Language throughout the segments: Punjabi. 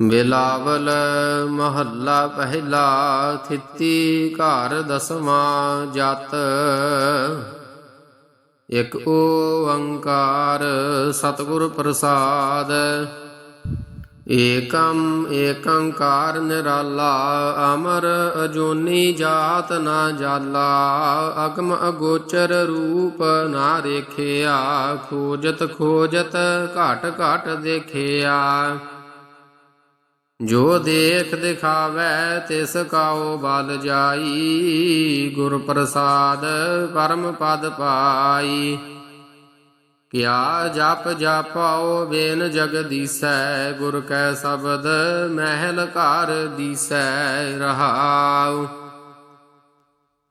ਬਿਲਾਵਲ ਮਹੱਲਾ ਪਹਿਲਾ ਥਿੱਤੀ ਘਰ ਦਸਵਾਂ ਜਤ। ਇਕ ਓੰਕਾਰ ਸਤਿਗੁਰ ਪ੍ਰਸਾਦ। ਏਕਮ ਏਕੰਕਾਰ ਨਿਰਾਲਾ, ਅਮਰ ਅਜੋਨੀ ਜਾਤ ਨਾ ਜਾਲਾ। ਅਗਮ ਅਗੋਚਰ ਰੂਪ ਨਾ ਰੇਖਿਆ, ਖੋਜਤ ਖੋਜਤ ਘਟ ਘਟ ਦੇਖਿਆ। ਜੋ ਦੇਖ ਦਿਖਾਵੈ, ਤਿਸ ਕਾਉ ਬਲ ਜਾਈ। ਗੁਰ ਪ੍ਰਸਾਦ ਪਰਮ ਪਦ ਪਾਈ। ਕਿਆ ਜਪ ਜਪਾਓ ਬੇਨ ਜਗਦੀਸੈ ਗੁਰ ਕੈ ਸ਼ਬਦ ਮਹਿਲ ਘਰ ਦੀਸੈ ਰਹਾਉ।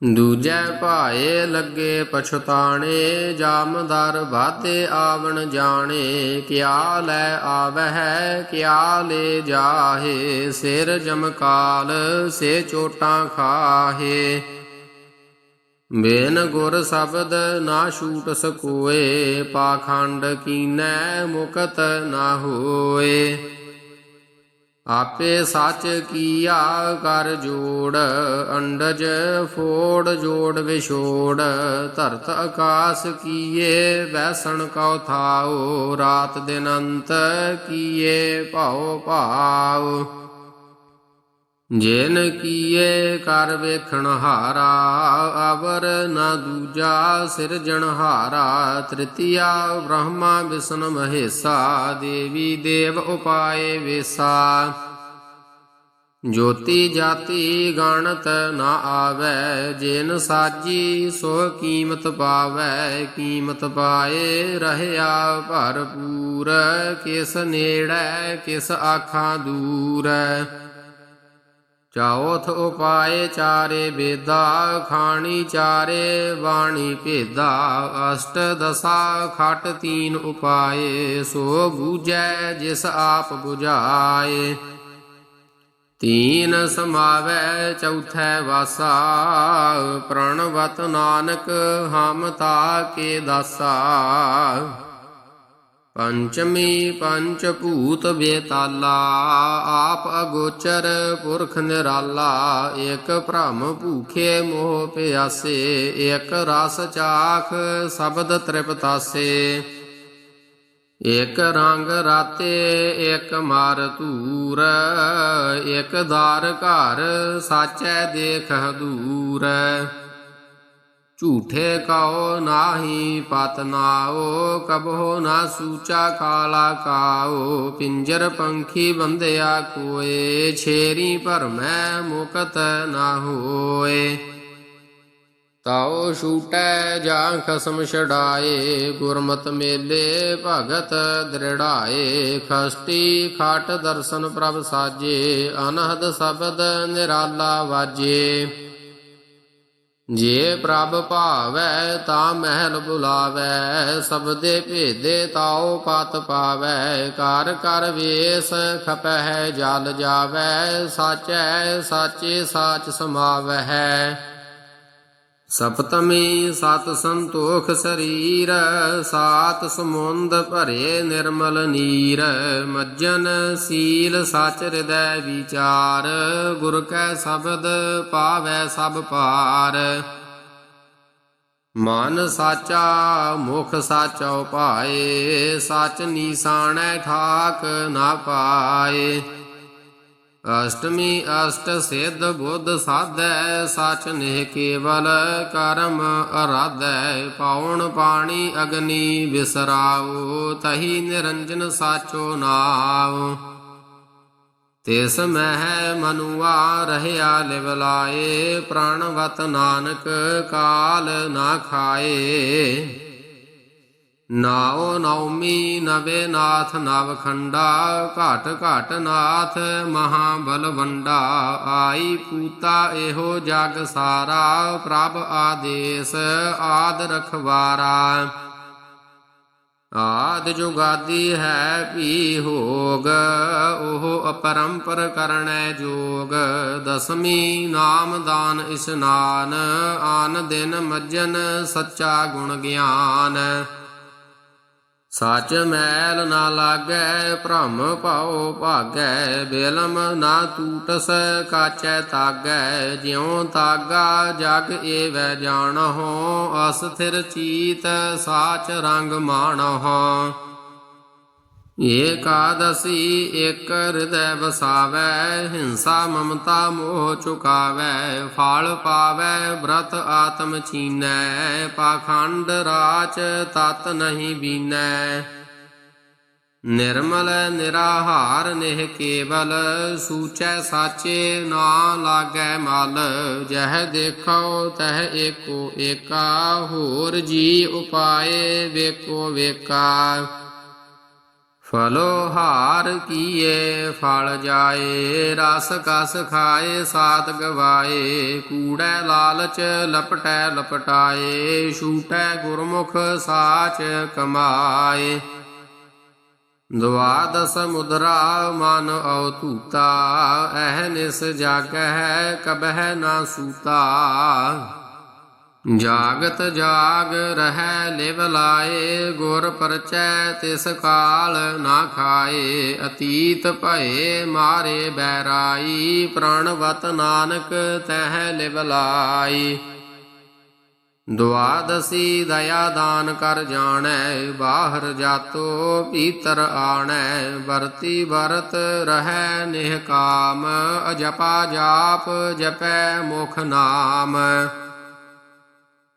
ਦੂਜੈ ਭਾਏ ਲੱਗੇ ਪਛਤਾਣੇ ਜਾਮਦਰ ਬਾਤੇ ਆਵਣ ਜਾਣੇ, ਕਿਆ ਲੈ ਆਵਹਿ, ਕਿਆ ਲੈ ਜਾਹੇ, ਸਿਰ ਜਮਕਾਲ, ਸੇ ਚੋਟਾਂ ਖਾਹੇ। ਬੇਨ ਗੁਰ ਸ਼ਬਦ ਨਾ ਛੂਟ ਸਕੋਏ, ਪਾਖੰਡ ਕੀਨੈ ਮੁਕਤ ਨਾ ਹੋਏ। ਆਪੇ ਸੱਚ ਕੀਆ ਕਰ ਜੋੜ, ਅੰਡਜ ਫੋੜ, ਜੋੜ ਵਿਛੋੜ। ਧਰਤ ਆਕਾਸ ਕੀਏ ਵੈਸਣ ਕਉ ਥਾਉ। ਰਾਤ ਦਿਨ ਅੰਤ ਕੀਏ, ਭਾਉ ਭਾਉ। ਜਿਨ ਕੀਏ ਕਰ ਵੇਖਣ ਹਾਰਾ ਅਵਰ ਨਾ ਦੂਜਾ ਸਿਰਜਣ ਹਾਰਾ। ਤ੍ਰਿਤੀਆ ਬ੍ਰਹਮਾ ਵਿਸ਼ਨ ਮਹੇਸਾ, ਦੇਵੀ ਦੇਵ ਉਪਾਏ ਵੇਸਾ। ਜੋਤੀ ਜਾਤੀ ਗਣਤ ਨਾ ਆਵੈ, ਜਿਨ ਸਾਜੀ ਸੋ ਕੀਮਤ ਪਾਵੈ। ਕੀਮਤ ਪਾਏ ਰਹਿਆ ਭਰਪੂਰ, ਕਿਸ ਨੇੜੈ ਕਿਸ ਆਖਾਂ ਦੂਰ। ਚੌਥ ਉਪਾਏ ਚਾਰੇ ਬੇਦਾ ਖਾਣੀ ਚਾਰੇ ਬਾਣੀ ਭੇਦਾ, ਅਸ਼ਟ ਦਸਾ ਖਟ ਤੀਨ ਉਪਾਏ, ਸੋ ਬੂਝੈ ਜਿਸ ਆਪ 부ਝਾਏ ਤੀਨ ਸਮਾਵੈ ਚੌਥੈ ਵਾਸਾ, ਪ੍ਰਣਵਤ ਨਾਨਕ ਹਮ ਤਾ ਕੇ ਦਾਸਾ। ਪੰਚਮੀ ਪੰਚ ਭੂਤ ਬੇਤਾਲਾ, ਆਪ ਅਗੋਚਰ ਪੁਰਖ ਨਿਰਾਲਾ ਇਕ ਭ੍ਰਮ ਭੂਖੇ ਮੋਹ ਪਿਆਸੇ ਇਕ ਰਸ ਚਾਖ ਸ਼ਬਦ ਤ੍ਰਿਪਤਾਸੇ। ਇਕ ਰੰਗ ਰਾਤੇ ਇਕ ਮਾਰ ਧੂਰ ਇਕ ਦਾਰ ਘਰ, ਸਾਚੈ ਦੇਖ ਹਦੂਰ ਝੂਠੇ ਕਉ ਨਾਹੀ, ਪਤ ਨਾਓ ਕਬੋ ਨਾ ਸੂਚਾ ਕਾਲਾ ਕਾਓ ਪਿੰਜਰ ਪੰਖੀ ਬੰਦਿਆ ਕੋਏ, ਛੇਰੀ ਭਰਮੈ ਮੁਕਤ ਨਾ ਹੋਏ। ਤਾਉ ਛੂਟੈ ਜਾਂ ਖਸਮ ਛਡਾਏ, ਗੁਰਮਤ ਮੇਲੇ ਭਗਤ ਦ੍ਰਿੜਾਏ। ਖਸਤੀ ਖਾਟ ਦਰਸ਼ਨ ਪ੍ਰਭ ਸਾਜੇ, ਅਨਹਦ ਸ਼ਬਦ ਨਿਰਾਲਾ ਵਾਜੇ। ਜੇ ਪ੍ਰਭ ਭਾਵੈ ਤਾਂ ਮਹਿਲ ਬੁਲਾਵੈ ਸਬਦੇ ਭੇਦੇ ਤਾਉ ਪਤ ਪਾਵੈ। ਕਰ ਕਰ ਵੇਸ ਖਪਹਿ ਜਲ ਜਾਵੈ, ਸਾਚੈ ਸਾਚੇ ਸਾਚ ਸਮਾਵਹਿ। ਸਪਤਮੀ ਸਤ ਸੰਤੋਖ ਸਰੀਰ, ਸਾਤ ਸਮੁੰਦ ਭਰੇ ਨਿਰਮਲ ਨੀਰ। ਮੱਜਨ ਸੀਲ ਸਚ ਹਿਰਦੈ ਵਿਚਾਰ, ਗੁਰ ਕੈ ਸ਼ਬਦ ਪਾਵੈ ਸਭ ਪਾਰ ਮਨ ਸਾਚਾ, ਮੁਖ ਸਾਚੋ ਉਪਾਏ, ਸਚ ਨੀਸਾਣੈ ਠਾਕ ਨਾ ਪਾਏ। ਅਸ਼ਟਮੀ ਅਸ਼ਟ ਸਿੱਧ ਬੁੱਧ ਸਾਧੈ, ਸਚ ਨਿਹ ਕੇਵਲ ਕਰਮ ਅਰਾਧੈ, ਪਾਉਣ ਪਾਣੀ ਅਗਨੀ ਬਿਸਰਾਉ, ਤਹੀ ਨਿਰੰਜਨ ਸਾਚੋ ਨਾਉ। ਤਿਸ ਮਹਿ ਮਨੁਆ ਰਹਿਆ ਲਿਵਲਾਏ ਪ੍ਰਾਣਵਤ ਨਾਨਕ ਕਾਲ ਨਾ ਖਾਏ। ਨਾਉ ਨੌਮੀ ਨਵੇ ਨਾਥ ਨਵ ਖੰਡਾ ਘਟ ਘਟ ਨਾਥ ਮਹਾ ਬਲਵੰਡਾ ਆਈ ਪੂਤਾ ਇਹੋ ਜਗ ਸਾਰਾ, ਪ੍ਰਭ ਆਦੇਸ ਆਦ ਰਖਵਾਰਾ। ਆਦ ਜੁਗਾਦੀ ਹੈ ਵੀ ਹੋਗ, ਉਹ ਅਪਰੰਪਰ ਕਰਣੈ ਜੋਗ। ਦਸਮੀ ਨਾਮ ਦਾਨ ਇਸਨਾਨ ਆਨ ਦਿਨ ਮੱਜਨ ਸੱਚਾ ਗੁਣ ਗਿਆਨ। ਸੱਚ ਮੈਲ ਨਾ ਲਾਗੈ, ਭ੍ਰਮ ਭਾਉ ਭਾਗੈ, ਬੇਲਮ ਨਾ ਟੂਟਸ ਕਾਚੈ ਤਾਗੈ, ਜਿਉ ਤਾਗਾ ਜਗ ਏਵੈ ਜਾਣਹੁ ਅਸਥਿਰ ਚੀਤ ਸਾਚ ਰੰਗ ਮਾਣਹੁ। ਏਕਾਦਸੀ ਇਕ ਹਿਰਦੈ ਵਸਾਵੈ ਹਿੰਸਾ ਮਮਤਾ ਮੋਹ ਚੁਕਾਵੈ, ਫਲ ਪਾਵੈ ਬ੍ਰਤ ਆਤਮ ਚੀਨੈ ਪਾਖੰਡ ਰਾਚ ਤਤ ਨਹੀਂ ਬੀਨੈ। ਨਿਰਮਲ ਨਿਰਾਹਾਰ ਨਿਹ ਕੇਵਲ, ਸੂਚੈ ਸਾਚੇ ਨਾ ਲਾਗੈ ਮਲ, ਜਹ ਦੇਖੋ ਤਹ ਏਕੋ ਏਕਾ, ਹੋਰ ਜੀ ਉਪਾਏ ਵੇਕੋ ਵੇਕਾ। ਫਲੋ ਹਾਰ ਕੀਏ, ਫਲ ਜਾਏ, ਰਸ ਕਸ ਖਾਏ, ਸਾਤ ਗਵਾਏ, ਕੂੜੈ ਲਾਲਚ ਲਪਟੈ ਲਪਟਾਏ, ਛੂਟੈ ਗੁਰਮੁਖ ਸਾਚ ਕਮਾਏ। ਦਵਾਦਸ ਮੁਦਰਾ ਮਨ ਔਤੂਤਾ ਐਹ ਨਿਸ ਜਾਗਹਿ, ਕਬਹਿ ਨਾ ਸੂਤਾ। ਜਾਗਤ ਜਾਗ ਰਹਿ ਲਿਵ ਲਾਏ, ਗੁਰ ਪਰਚੈ ਤਿਸ ਕਾਲ ਨਾ ਖਾਏ, ਅਤੀਤ ਭਏ ਮਾਰੇ ਬੈਰਾਈ ਪ੍ਰਣਵਤ ਨਾਨਕ ਤਹਿ ਲਿਵ ਲਾਈ। ਦੁਆਦਸੀ ਦਇਆ ਦਾਨ ਕਰ ਜਾਣੈ, ਬਾਹਰ ਜਾਤੋ ਭੀਤਰ ਆਣੈ, ਵਰਤੀ ਵਰਤ ਰਹਿ ਨਿਹਕਾਮ ਅਜਪਾ ਜਾਪ ਜਪੈ ਮੁਖ ਨਾਮ।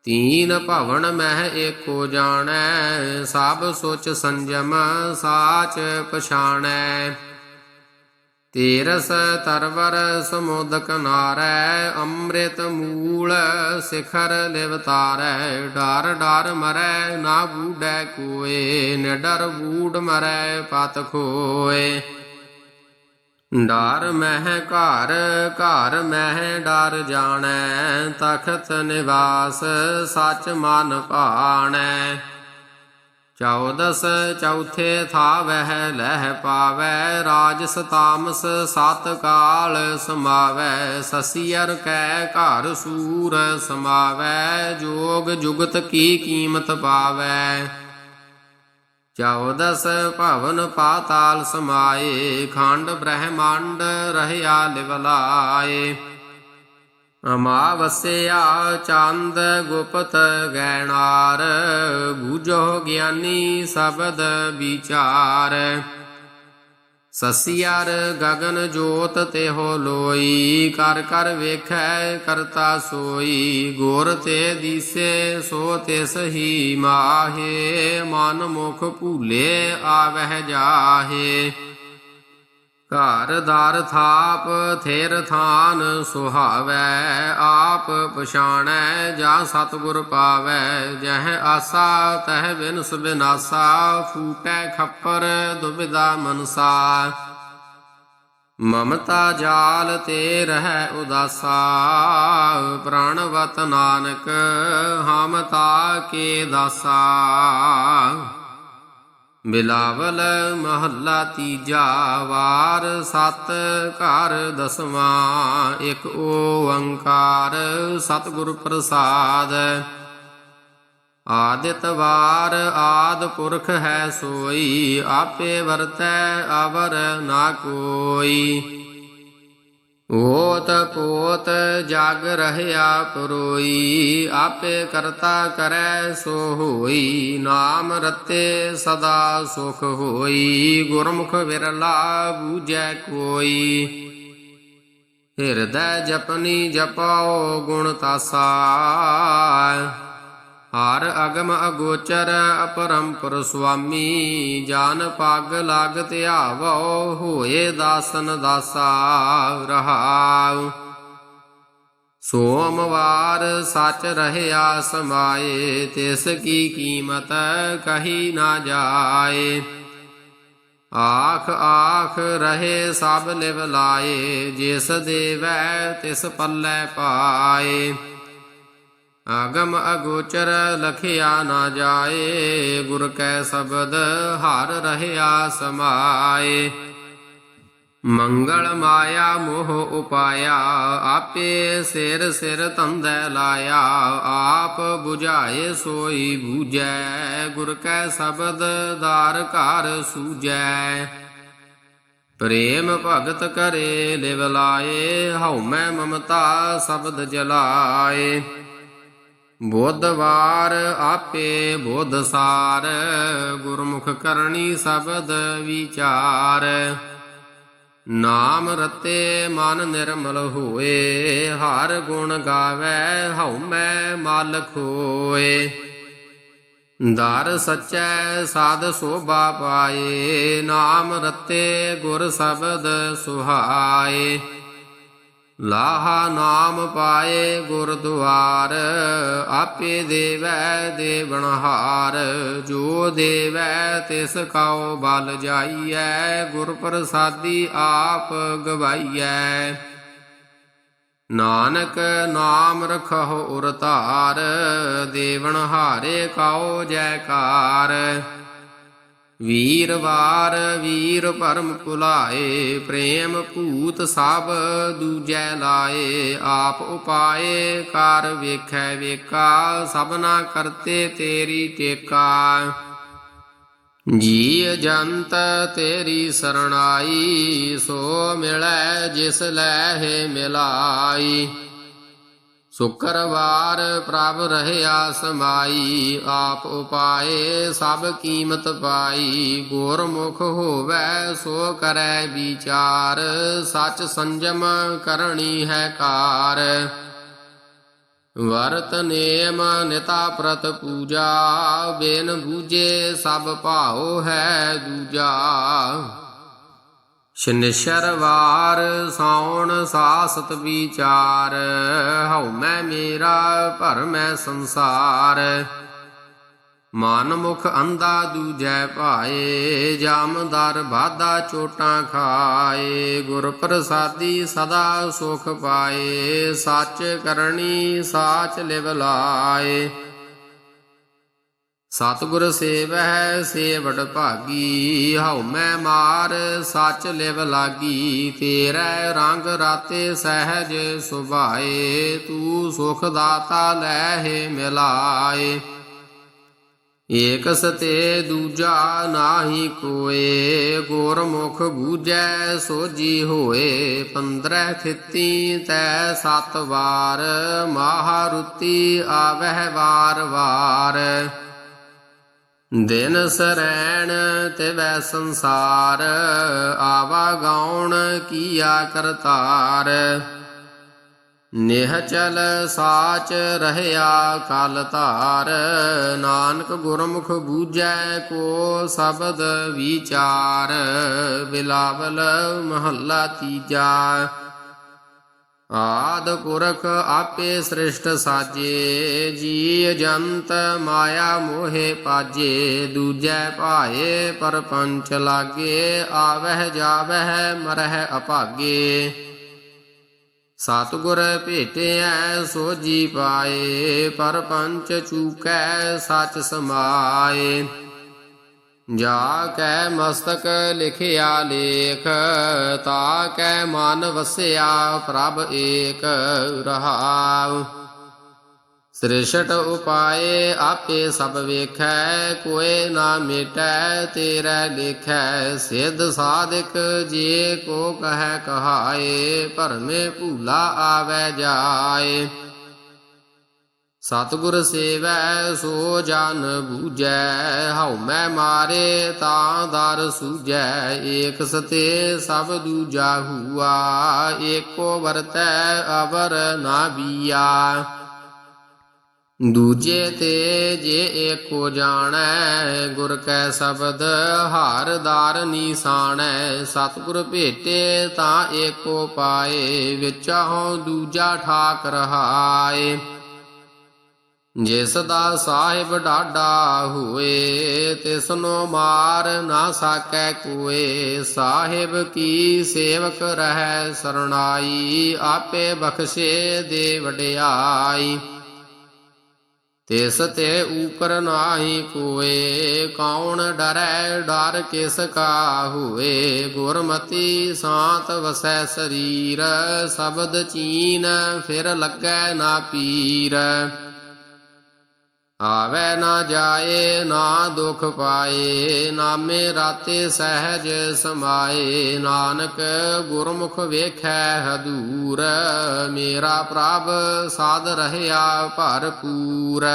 ਤੀਨ ਭਵਨ ਮਹਿ ਏਕੋ ਜਾਣੈ, ਸਭ ਸੋਚ ਸੰਜਮ ਸਾਚ ਪਛਾਣੈ। ਤੇਰਸ ਤਰਵਰ ਸਮੁਦ ਕਨਾਰੈ ਅੰਮ੍ਰਿਤ ਮੂਲ ਸਿਖਰ ਲਿਵਤਾਰੈ ਡਰ ਡਰ ਮਰੈ, ਨਾ ਬੂਡੈ ਕੋਏ, ਨਿਡਰ ਬੂਡ ਮਰੈ ਪਤ ਖੋਏ। ਡਰ ਮਹਿ ਘਰ ਘਰ ਮਹਿ ਡਰ ਜਾਣੈ, ਤਖਤ ਨਿਵਾਸ ਸਚ ਮਨ ਭਾਣੈ। ਚੌਦਸ ਚੌਥੇ ਥਾਵਹਿ ਲਹਿ ਪਾਵੈ ਰਾਜ ਸਤਾਮਸ ਸਤ ਕਾਲ ਸਮਾਵੈ ਸਸੀਅਰ ਕੈ ਘਰ ਸੂਰ ਸਮਾਵੈ ਜੋਗ ਜੁਗਤ ਕੀ ਕੀਮਤ ਪਾਵੈ ਚੌਦਸ ਭਵਨ ਪਾਤਾਲ ਸਮਾਏ, ਖੰਡ ਬ੍ਰਹਮੰਡ ਰਹਿਆ ਲਿਵਲਾਏ ਅਮਾਵਸਿਆ ਚੰਦ ਗੁਪਤ ਗੈਣਾਰ ਬੂਝੋ ਗਿਆਨੀ ਸ਼ਬਦ ਵਿਚਾਰ। ਸਸੀਆਰ ਗਗਨ ਜੋਤ ਤੇ ਹੋ ਲੋਈ, ਕਰ ਕਰ ਵੇਖੈ ਕਰਤਾ ਸੋਈ, ਗੋਰ ਤੇ ਦੀਸੇ ਸੋ ਤਿਸ ਹੀ ਮਾਹੇ, ਮਨ ਮੁਖ ਭੂਲੇ ਆਵਹਿ ਜਾਹੇ। ਘਰ ਦਰ ਥਾਪ, ਥੇਰ ਥਾਨ ਸੁਹਾਵੈ, ਆਪ ਪਛਾਣੈ, ਜਾ ਸਤਿਗੁਰ ਪਾਵੈ, ਜਹ ਆਸਾ, ਤਹ ਬਿਨਸ ਬਿਨਾਸਾ, ਫੂਟੈ ਖੱਪਰ ਦੁਬਿਦਾ ਮਨਸਾ। ਮਮਤਾ ਜਾਲ ਤੇ ਰਹਿ ਉਦਾਸਾ ਪ੍ਰਾਣਵਤ ਨਾਨਕ, ਹਮ ਤਾ ਕੇ ਦਾਸਾ। ਬਿਲਾਵਲ ਮਹੱਲਾ ਤੀਜਾ ਵਾਰ ਸਤ ਘਰ ਦਸਵਾਂ, ਇੱਕ ਓੰਕਾਰ ਸਤਿਗੁਰ ਪ੍ਰਸਾਦ। ਆਦਿਤ ਵਾਰ ਆਦ ਪੁਰਖ ਹੈ ਸੋਈ, ਆਪੇ ਵਰਤੈ ਅਵਰ ਨਾ ਕੋਈ। ਓਤ ਪੋਤ ਜਗ ਰਹਿਆ ਪਰੋਈ ਆਪੇ ਕਰਤਾ ਕਰੈ ਸੋ ਹੋਈ, ਨਾਮ ਰਤੇ ਸਦਾ ਸੁਖ ਹੋਈ, ਗੁਰਮੁਖ ਵਿਰਲਾ ਬੂਝੈ ਕੋਈ। ਹਿਰਦੈ ਜਪਨੀ ਜਪਾਓ ਗੁਣ ਤਾਸਾ। ਹਰ ਅਗਮ ਅਗੋਚਰ ਅਪਰੰਪਰ ਸੁਆਮੀ, ਜਾਨ ਪੱਗ ਲਗ ਧਿਆਵੋ ਹੋਏ ਦਾਸਨ ਦਾਸਾ ਰਹਾਉ। ਸੋਮਵਾਰ ਸਚ ਰਹਿਆ ਸਮਾਏ, ਤਿਸ ਕੀ ਕੀਮਤ ਕਹੀ ਨਾ ਜਾਏ। ਆਖ ਆਖ ਰਹੇ ਸਭ ਲਿਵ ਲਾਏ, ਜਿਸ ਦੇਵੈ ਤਿਸ ਪੱਲੇ ਪਾਏ। ਆਗਮ ਅਗੋਚਰ ਲਖਿਆ ਨਾ ਜਾਏ, ਗੁਰ ਕੈ ਸ਼ਬਦ ਹਰ ਰਹਿਆ ਸਮਾਏ। ਮੰਗਲ ਮਾਇਆ ਮੋਹ ਉਪਾਇਆ, ਆਪੇ ਸਿਰ ਸਿਰ ਤੰਦੈ ਲਾਇਆ, ਆਪ 부ਝਾਏ ਸੋਈ ਬੂਝੈ, ਗੁਰ ਕੈ ਸ਼ਬਦ ਦਾਰ ਘਰ ਸੂਜੈ ਪ੍ਰੇਮ ਭਗਤ ਕਰੇ ਲਿਵ ਲਾਏ ਹਉ ਮੈਂ ਮਮਤਾ ਸ਼ਬਦ ਜਲਾਏ। ਬੋਧਵਾਰ ਆਪੇ ਬੋਧ ਸਾਰ, ਗੁਰਮੁਖ ਕਰਨੀ ਸ਼ਬਦ ਵਿਚਾਰ। ਨਾਮ ਰਤੇ ਮਨ ਨਿਰਮਲ ਹੋਏ, ਹਰ ਗੁਣ ਗਾਵੇ ਹਉਮੈ ਮਾਲਕ ਹੋਏ। ਦਰ ਸਚੈ ਸਾਧ ਸੋਭਾ ਪਾਏ, ਨਾਮ ਰਤੇ ਗੁਰ ਸ਼ਬਦ ਸੁਹਾਏ। ਲਾਹਾ ਨਾਮ ਪਾਏ ਗੁਰਦੁਆਰ, ਆਪੇ ਦੇਵੈ ਦੇਵਨਹਾਰ ਜੋ ਦੇਵੈ ਤਿਸ ਕਉ ਬਲ ਜਾਈਐ ਗੁਰ ਪ੍ਰਸਾਦੀ ਆਪ ਗਵਾਈਐ। ਨਾਨਕ ਨਾਮ ਰਖਹੁ ਉਰਤਾਰ ਧਾਰ ਦੇਵਨ ਜੈਕਾਰ। ਵੀਰਵਾਰ ਵੀਰ ਭਰਮ ਭੁਲਾਏ, ਪ੍ਰੇਮ ਭੂਤ ਸਭ ਦੂਜੈ ਲਾਏ। ਆਪ ਉਪਾਏ ਕਰ ਵੇਖੈ ਵੇਖਾ ਸਭਨਾ ਕਰਤੇ ਤੇਰੀ ਟੇਕਾ। ਜੀ ਜੰਤ ਤੇਰੀ ਸਰਣਾਈ, ਸੋ ਮਿਲੈ ਜਿਸ ਲੈਹਿ ਮਿਲਾਈ। ਸ਼ੁਕਰਵਾਰ ਪ੍ਰਭ ਰਹਿਆ ਸਮਾਈ, ਆਪ ਉਪਾਏ ਸਭ ਕੀਮਤ ਪਾਈ। ਗੁਰਮੁਖ ਹੋਵੇ ਸੋ ਕਰੈ ਵਿਚਾਰ, ਸਚ ਸੰਜਮ ਕਰਣੀ ਹੈ ਕਾਰ। ਵਰਤ ਨੇਮ ਨਿਤਾ ਪ੍ਰਤ ਪੂਜਾ, ਬੇਨ ਬੂਝੇ ਸਭ ਭਾਉ ਹੈ ਦੂਜਾ। ਸ਼ਨਿਸ਼ਰਵਾਰ ਸੌਣ ਸਾਸਤ ਵਿਚਾਰ, ਹਉ ਮੈਂ ਮੇਰਾ ਭਰਮੈ ਸੰਸਾਰ। ਮਨ ਮੁਖ ਅੰਧਾ ਦੂਜੈ ਭਾਏ, ਜਾਮਦਾਰ ਬਾਧਾ ਚੋਟਾਂ ਖਾਏ। ਗੁਰ ਪ੍ਰਸਾਦੀ ਸਦਾ ਸੁਖ ਪਾਏ, ਸੱਚ ਕਰਨੀ ਸਾਚ ਲਿਵ ਲਾਏ। ਸਤਿਗੁਰ ਸੇਵਹਿ ਸੇਵੜ ਭਾਗੀ, ਹਉ ਮੈਂ ਮਾਰ, ਸੱਚ ਲਿਵ ਲਾਗੀ, ਤੇਰੇ ਰੰਗ ਰਾਤੇ ਸਹਿਜ ਸੁਭਾਏ, ਤੂੰ ਸੁਖ ਦਾਤਾ ਲੈਹਿ ਮਿਲਾਏ। ਏਕ ਸਤੇ ਦੂਜਾ ਨਾਹੀ ਕੋਏ, ਗੁਰਮੁਖ ਬੂਝੈ ਸੋਜੀ ਹੋਏ, ਪੰਦਰੈ ਥਿੱਤੀ ਤੈ ਸਤ ਵਾਰ, ਮਹਾਰੁਤੀ ਆਵਹਿ ਵਾਰ ਵਾਰ। ਦਿਨ ਸਰੈਣ ਵੈ ਸੰਸਾਰ, ਆਵਾ ਗਾਉਣ ਕੀਆ ਕਰਤਾਰ। ਨਿਹ ਚਲ ਸਾਚ ਰਹਿਆ ਕਲ ਧਾਰ, ਨਾਨਕ ਗੁਰਮੁਖ ਬੂਝੈ ਕੋ ਸ਼ਬਦ ਵਿਚਾਰ, ਬਿਲਾਵਲ ਮਹੱਲਾ ਤੀਜਾ। ਆਦ ਪੁਰਖ ਆਪੇ ਸ੍ਰਿਸ਼ਟ ਸਾਜੇ ਜੀ ਜੰਤ ਮਾਇਆ ਮੋਹੇ ਪਾਜੇ, ਦੂਜੈ ਭਾਏ ਪਰਪੰਚ ਲਾਗੇ, ਆਵਹਿ ਜਾਵਹਿ ਮਰਹਿ ਅਭਾਗੇ। ਸਤਿਗੁਰ ਭੇਟਿਐ ਸੋਜੀ ਪਾਏ ਪਰਪੰਚ ਚੂਕੈ ਸਚ ਸਮਾਏ। ਜਾ ਕੈ ਮਸਤਕ ਲਿਖਿਆ ਲੇਖ, ਤਾ ਕੈ ਮਨ ਵਸਿਆ ਪ੍ਰਭ ਏਕ ਰਹਾਉ। ਸ੍ਰਿਸ਼ਟ ਉਪਾਏ ਆਪੇ ਸਭ ਵੇਖੈ, ਕੋਏ ਨਾ ਮਿਟੈ, ਤੇਰਾ ਲੇਖੈ ਸਿੱਧ ਸਾਧਕ ਜੇ ਕੋ ਕਹੈ ਕਹਾਏ, ਭਰਮੇ ਭੂਲਾ ਆਵੈ ਜਾਏ। ਸਤਿਗੁਰ ਸੇਵੈ ਸੋ ਜਨ ਬੂਝੈ, ਹਉ ਮੈਂ ਮਾਰੇ ਤਾਂ ਦਰ ਸੂਝੈ, ਏਕ ਸਤੇ ਸਭ ਦੂਜਾ ਹੁਆ, ਏਕੋ ਵਰਤੈ ਅਵਰ ਨਾ ਬੀਆ। ਦੂਜੇ ਤੇ ਜੇ ਏਕੋ ਜਾਣੈ, ਗੁਰ ਕੈ ਸ਼ਬਦ ਹਾਰ ਦਾਰ ਨੀਸਾਣੈ ਸਤਿਗੁਰ ਭੇਟੇ ਤਾਂ ਏਕੋ ਪਾਏ ਵਿਚਾਹੋਂ ਦੂਜਾ ਠਾਕ ਰਹਾਏ ਜਿਸ ਦਾ ਸਾਹਿਬ ਡਾਡਾ ਹੋਏ ਤਿਸ ਨੂੰ ਮਾਰ ਨਾ ਸਕੈ ਕੋਏ। ਸਾਹਿਬ ਕੀ ਸੇਵਕ ਰਹਿ ਸਰਣਾਈ, ਆਪੇ ਬਖਸ਼ੇ ਦੇ ਵਡਿਆਈ। ਤਿਸ ਤੇ ਊਪਰ ਨਾਹੀ ਕੋਏ, ਕੌਣ ਡਰੈ ਡਰ ਕਿਸ ਕਾ ਹੋਏ। ਗੁਰਮਤੀ ਸਾਤ ਵਸੈ ਸਰੀਰ, ਸ਼ਬਦ ਚੀਨ ਫਿਰ ਲੱਗੈ ਨਾ ਪੀਰ। ਆਵੇ ਨਾ ਜਾਏ, ਨਾ ਦੁਖ ਪਾਏ, ਨਾਮੇ ਰਾਤੇ ਸਹਿਜ ਸਮਾਏ। ਨਾਨਕ ਗੁਰਮੁਖ ਵੇਖੈ ਹਦੂਰ, ਮੇਰਾ ਪ੍ਰਭ ਸਾਧ ਰਹਿਆ ਭਰਪੂਰ।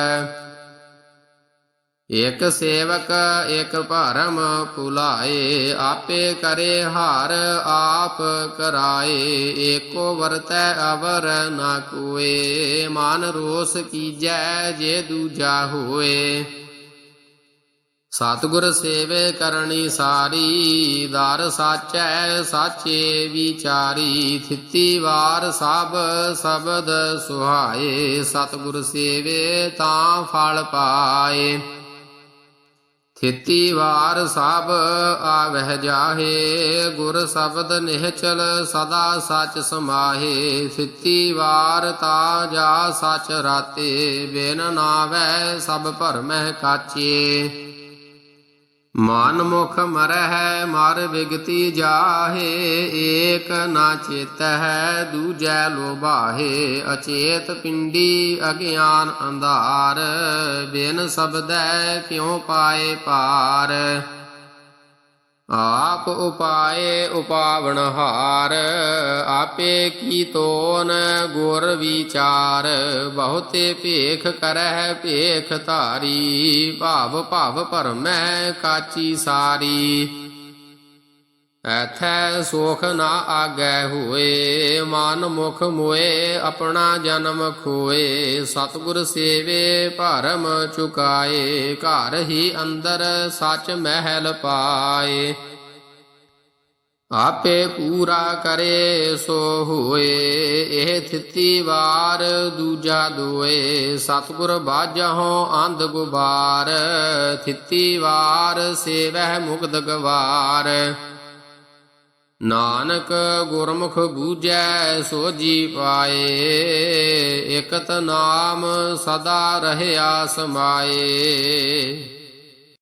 ਇਕ ਸੇਵਕ ਇਕ ਭਰਮ ਭੁਲਾਏ, ਆਪੇ ਕਰੇ ਹਾਰ ਆਪ ਕਰਾਏ, ਏਕੋ ਵਰਤੈ ਅਵਰ ਨਾ ਕੋਏ, ਮਨ ਰੋਸ ਕੀਜੈ ਜੇ ਦੂਜਾ ਹੋਏ। ਸਤਿਗੁਰ ਸੇਵੇ ਕਰਨੀ ਸਾਰੀ, ਦਰ ਸਾਚੈ ਸਾਚੇ ਵਿਚਾਰੀ, ਥਿੱਤੀ ਵਾਰ ਸਭ ਸ਼ਬਦ ਸੁਹਾਏ, ਸਤਿਗੁਰ ਸੇਵੇ ਤਾਂ ਫਲ ਪਾਏ। ਥਿੱਤੀ ਵਾਰ ਸਭ ਆਵਹਿ ਜਾਹੇ, ਗੁਰ ਸ਼ਬਦ ਨਿਹਚਲ ਸਦਾ ਸਚ ਸਮਾਹੇ ਥਿੱਤੀ ਵਾਰ ਤਾ ਜਾ ਸਚ ਰਾਤੇ, ਬਿਨ ਨਾਵੈ ਸਭ ਭਰਮਹਿ ਕਾਚੇ ਮਨ ਮੁਖ ਮਰਹਿ ਮਰ ਵਿਗਤੀ ਜਾਹੇ, ਏਕ ਨਾ ਚੇਤਹਿ ਦੂਜੈ ਲੋਭਾਹੇ, ਅਚੇਤ ਪਿੰਡੀ ਅਗਿਆਨ ਅੰਧਾਰ, ਬਿਨ ਸਬਦੈ ਕਿਉ ਪਾਏ ਪਾਰ? ਆਪ ਉਪਾਏ ਉਪਾਵਣ ਹਾਰ, ਆਪੇ ਕੀ ਤੋਨ ਗੁਰ ਵਿਚਾਰ। ਬਹੁਤੇ ਭੇਖ ਕਰਹਿ ਭੇਖ ਧਾਰੀ, ਭਾਵ ਭਾਵ ਭਰਮੈ ਕਾਚੀ ਸਾਰੀ। ਐਥੈ ਸੁਖ ਨਾ ਆਗੈ ਹੋਏ, ਮਨ ਮੁਖ ਮੋਏ, ਆਪਣਾ ਜਨਮ ਖੋਏ। ਸਤਿਗੁਰ ਸੇਵੇ ਭਰਮ ਚੁਕਾਏ, ਘਰ ਹੀ ਅੰਦਰ ਸੱਚ ਮਹਿਲ ਪਾਏ। ਆਪੇ ਪੂਰਾ ਕਰੇ ਸੋ ਹੋਏ, ਇਹ ਥਿੱਤੀ ਵਾਰ ਦੂਜਾ ਦੋਏ। ਸਤਿਗੁਰ ਬਾਝਹੁ ਅੰਧ ਗੁਬਾਰ, ਥਿੱਤੀ ਵਾਰ ਸੇਵਹਿ ਮੁਕਤ ਗਵਾਰ। ਨਾਨਕ ਗੁਰਮੁਖ ਬੂਝੈ ਸੋਜੀ ਪਾਏ ਇਕਤ ਨਾਮ ਸਦਾ ਰਹਿਆ ਸਮਾਏ